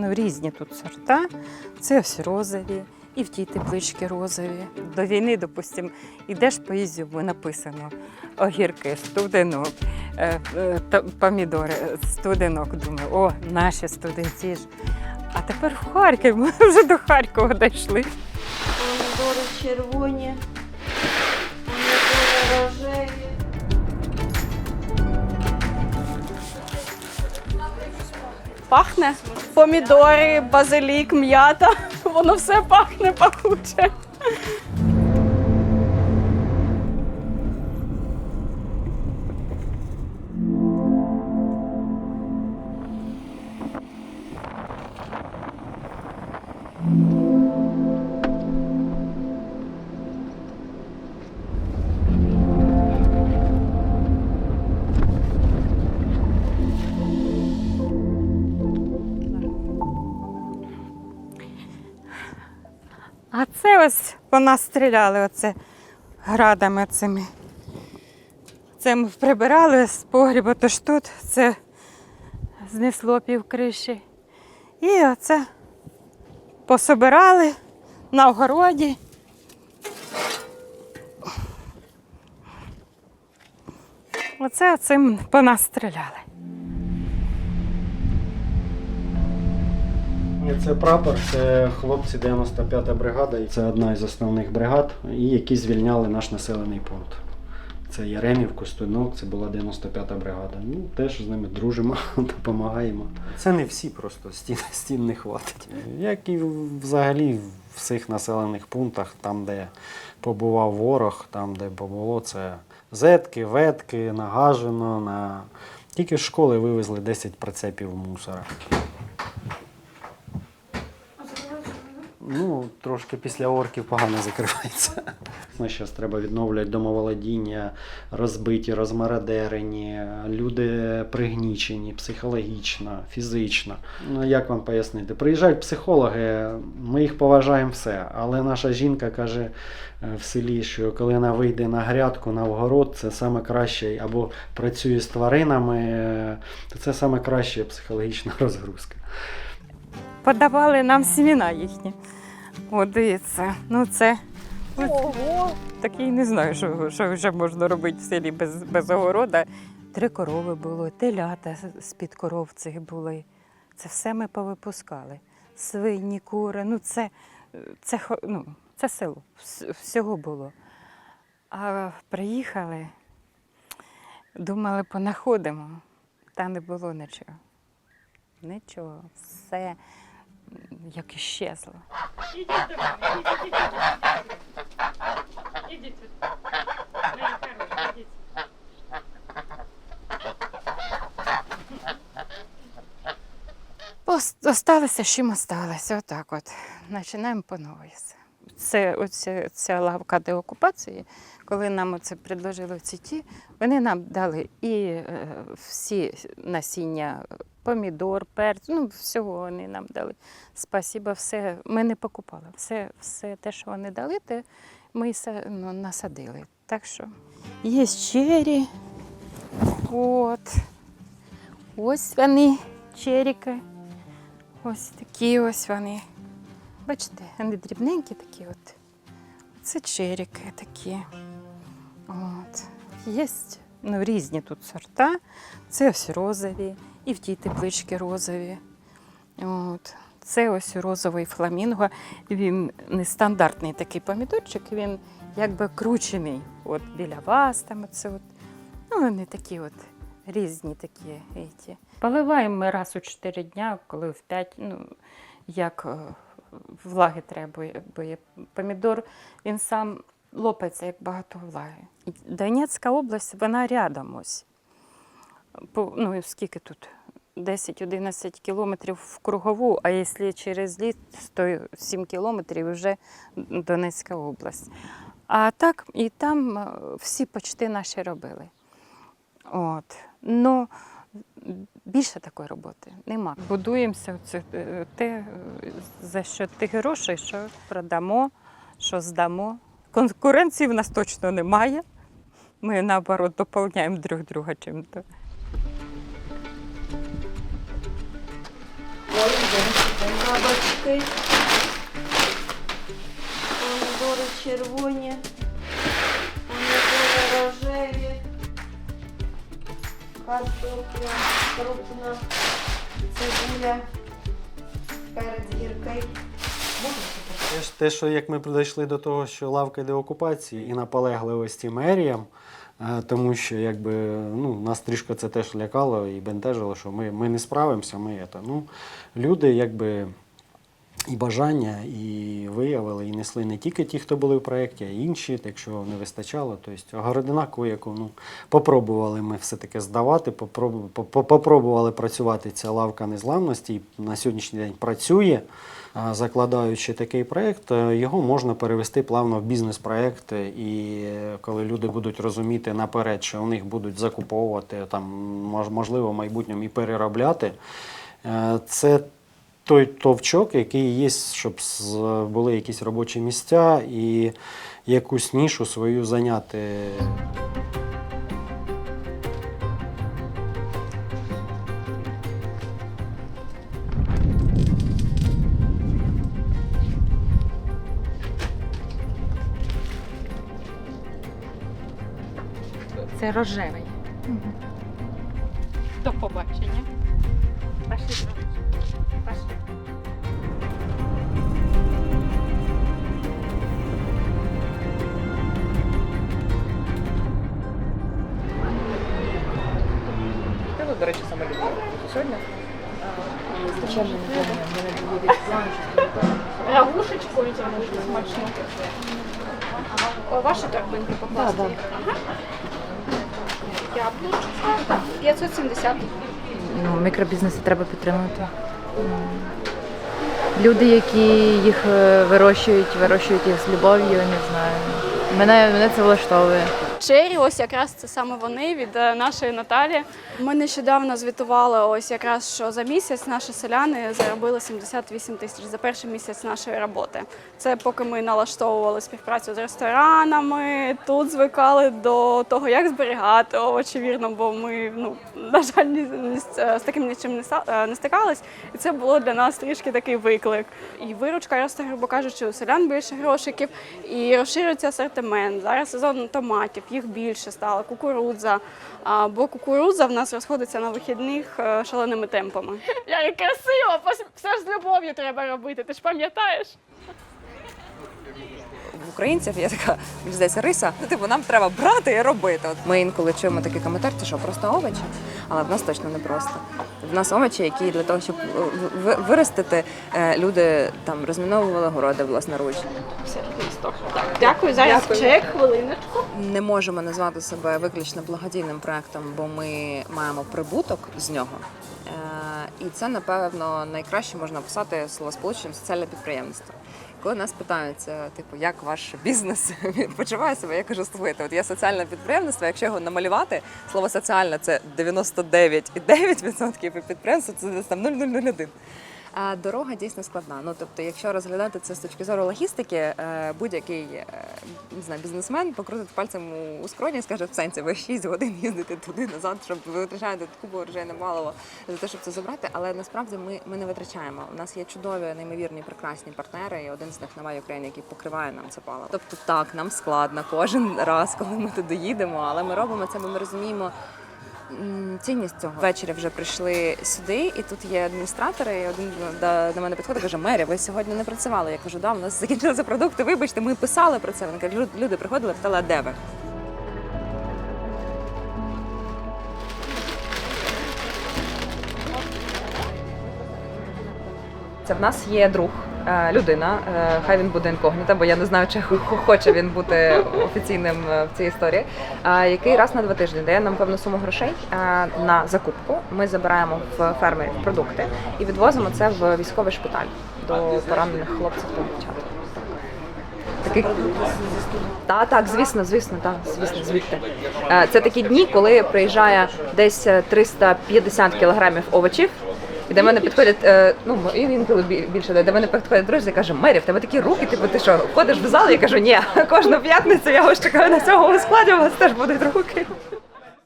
ну, різні тут сорта. Це ось розові, і в тій тепличці розові. До війни, допустимо, йдеш по Ізюму, написано огірки, студенок, е, е, помідори, студенок. Думаю, о, наші студенці ж. А тепер в Харків, ми вже до Харкова дійшли. Помідори червоні, помідори рожеві. Пахне помідори, базилік, м'ята. Воно все пахне пахуче. А це ось по нас стріляли оце градами цими. Це ми прибирали з погріба, тож тут це знесло пів криші. І оце пособирали на огороді. Оце оцим по нас стріляли. Це прапор, це хлопці 95-та бригада. і Це одна із основних бригад, які звільняли наш населений пункт. Це Яремів, Костунок, це була 95-та бригада. Ну, теж з ними дружимо, допомагаємо. Це не всі просто стін, стін не хватить. Як і взагалі в всіх населених пунктах, там, де побував ворог, там, де побуло, це зетки, ветки, нагажено. На... Тільки з школи вивезли 10 прицепів мусора. Ну, трошки після орків погано закривається. Ми зараз треба відновлювати домоволодіння, розбиті, розмарадерені, люди пригнічені психологічно, фізично. Ну, як вам пояснити? Приїжджають психологи, ми їх поважаємо все, але наша жінка каже е, в селі, що коли вона вийде на грядку, на огород, це саме краще, або працює з тваринами, е, то це саме краща психологічна розгрузка. Подавали нам сімена їхні. От дивіться, ну це Ого! такий не знаю, що, що вже можна робити в селі без, без огорода. Три корови було, телята з-під коров цих були. Це все ми повипускали. Свині, кури, ну це, це, ну, це село, всього було. А приїхали, думали, понаходимо, та не було нічого. Нічого, все як іщезло. Ос- Осталося, з чим осталося. Отак от. Починаємо по новій. Це оця, ця лавка деокупації, коли нам це предложили ці ті, вони нам дали і е, всі насіння помідор, перць, ну всього вони нам дали. Спасіба, все. Ми не покупали. Все, все те, що вони дали, те ми ну, насадили. Так що є чері. От. Ось вони, черіки. Ось такі ось вони. Бачите, вони дрібненькі такі от. Це черіки такі. От. Є ну, різні тут сорта. Це ось розові, і в тій тепличці розові. От. Це ось розовий фламінго. Він нестандартний такий помідорчик, він якби кручений. От біля вас там оце от. Ну, вони такі от різні такі. Эти. Поливаємо ми раз у 4 дня, коли в 5, ну, як е, влаги треба, бо є помідор, він сам лопається, як багато влаги. Донецька область, вона рядом ось. Ну, скільки тут? 10-11 кілометрів в кругову, а якщо через ліс, то 7 кілометрів вже Донецька область. А так, і там е, всі почти наші робили. От. Ну, більше такої роботи нема. Будуємося це, е, те, е, за що тих грошей, що продамо, що здамо. Конкуренції в нас точно немає. Ми наоборот доповняємо друг друга чим-то. Ой, де. кабачки, помідори червоні, помідори рожеві, картопля крупна, цибуля, перець гіркий. Те що як ми прийшли до того, що лавка деокупації і наполегливості меріям, тому що якби, ну, нас трішки це теж лякало і бентежило, що ми, ми не справимося, ми це. Ну, люди якби і бажання, і виявили, і несли не тільки ті, хто були в проєкті, а й інші, якщо не вистачало. Тобто Городина яку ну, попробували ми все-таки здавати, попробували працювати ця лавка незламності, і на сьогоднішній день працює. Закладаючи такий проєкт, е, його можна перевести плавно в бізнес-проєкт, і коли люди будуть розуміти наперед, що у них будуть закуповувати, там, можливо, в майбутньому і переробляти, е, це той товчок, який є, щоб були якісь робочі місця і якусь нішу свою зайняти. Це рожевий. До побачення. Пошли. Пошли. Ваші торбинки покласти. їх. Ага. Яблучка 570. Ну, мікробізнеси треба підтримувати. Люди, які їх е, вирощують, вирощують їх з любов'ю, не знаю. Мене, мене це влаштовує. Чері, ось якраз це саме вони від е, нашої Наталі. Ми нещодавно звітували ось якраз, що за місяць наші селяни заробили 78 тисяч за перший місяць нашої роботи. Це поки ми налаштовували співпрацю з ресторанами, тут звикали до того, як зберігати овочі вірно, бо ми ну на жаль ні, з е, таким нічим е, не стикались, і це було для нас трішки такий виклик. І виручка росте, грубо кажучи, у селян більше грошиків, і розширюється асортимент. Зараз сезон томатів, їх більше стало, кукурудза. Бо кукурудза в нас розходиться на вихідних е, шаленими темпами. Я красиво, все ж з любов'ю треба робити. Ти ж пам'ятаєш? В українців є така, мені здається, риса. Ну, типу, нам треба брати і робити. От ми інколи чуємо такий коментар, це що просто овочі, але в нас точно не просто. В нас овочі, які для того, щоб е, виростити, е, люди там розміновували городи власноруч. Дякую. Зараз чек, хвилиночку. Не можемо назвати себе виключно благодійним проектом, бо ми маємо прибуток з нього. Е, І це, напевно, найкраще можна описати словосполученням соціальне підприємництво. Коли нас питаються, типу, як ваш бізнес почуває себе, я кажу, слухайте, от є соціальне підприємництво, якщо його намалювати, слово соціальне це 99,9% і підприємство це десь там 0,001. Дорога дійсно складна. Ну тобто, якщо розглядати це з точки зору логістики, е, будь-який е, не знаю, бізнесмен покрутить пальцем у- скроні скаже, в сенсі, ви 6 годин їздите туди назад, щоб ви витрачаєте купу оружейне малого за те, щоб це забрати. Але насправді ми, ми не витрачаємо. У нас є чудові, неймовірні, прекрасні партнери, і один з них Нова Україна, який покриває нам це паливо. Тобто, так, нам складно кожен раз, коли ми туди їдемо, але ми робимо це, бо ми розуміємо. Цінність цього ввечері вже прийшли сюди, і тут є адміністратори. І один до, до мене підходить, каже: Мері, ви сьогодні не працювали. Я кажу, да, у нас закінчилися продукти. Вибачте, ми писали про це. Вони кажуть, люди приходили, питали, а де ви? Це в нас є друг, людина. е, Хай він буде інкогніта, бо я не знаю, чи хоче він бути офіційним е, в цій історії. е, Який раз на два тижні дає нам певну суму грошей е, на закупку. Ми забираємо в фермерів продукти і відвозимо це в військовий шпиталь до поранених хлопців та дівчат. Такий... Так, так, звісно, звісно, так, звісно, звідти. Е, Це такі дні, коли приїжджає десь е, 350 кілограмів овочів. І до мене підходять, е, ну і інколи бі- більше до мене підходять друзі і каже, Мері, в тебе такі руки, типу, ти що, ходиш в зал? Я кажу, ні, кожну п'ятницю я ось чекаю на цього у складі, у вас теж будуть руки.